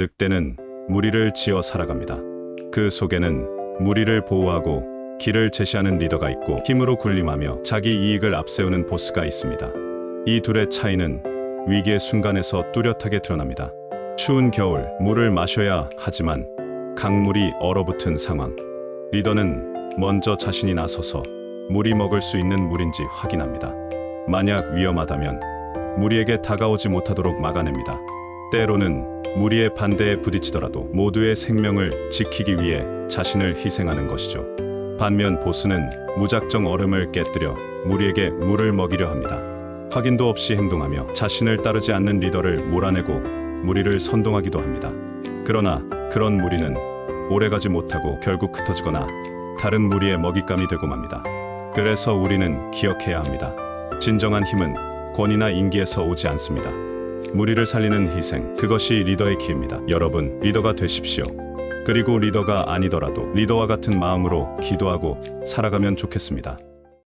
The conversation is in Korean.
늑대는 무리를 지어 살아갑니다. 그 속에는 무리를 보호하고 길을 제시하는 리더가 있고 힘으로 군림하며 자기 이익을 앞세우는 보스가 있습니다. 이 둘의 차이는 위기의 순간에서 뚜렷하게 드러납니다. 추운 겨울 물을 마셔야 하지만 강물이 얼어붙은 상황. 리더는 먼저 자신이 나서서 물이 먹을 수 있는 물인지 확인합니다. 만약 위험하다면 무리에게 다가오지 못하도록 막아냅니다. 때로는 무리의 반대에 부딪히더라도 모두의 생명을 지키기 위해 자신을 희생하는 것이죠. 반면 보스는 무작정 얼음을 깨뜨려 무리에게 물을 먹이려 합니다. 확인도 없이 행동하며 자신을 따르지 않는 리더를 몰아내고 무리를 선동하기도 합니다. 그러나 그런 무리는 오래가지 못하고 결국 흩어지거나 다른 무리의 먹잇감이 되고 맙니다. 그래서 우리는 기억해야 합니다. 진정한 힘은 권위나 인기에서 오지 않습니다. 무리를 살리는 희생, 그것이 리더의 기입니다. 여러분, 리더가 되십시오. 그리고 리더가 아니더라도 리더와 같은 마음으로 기도하고 살아가면 좋겠습니다.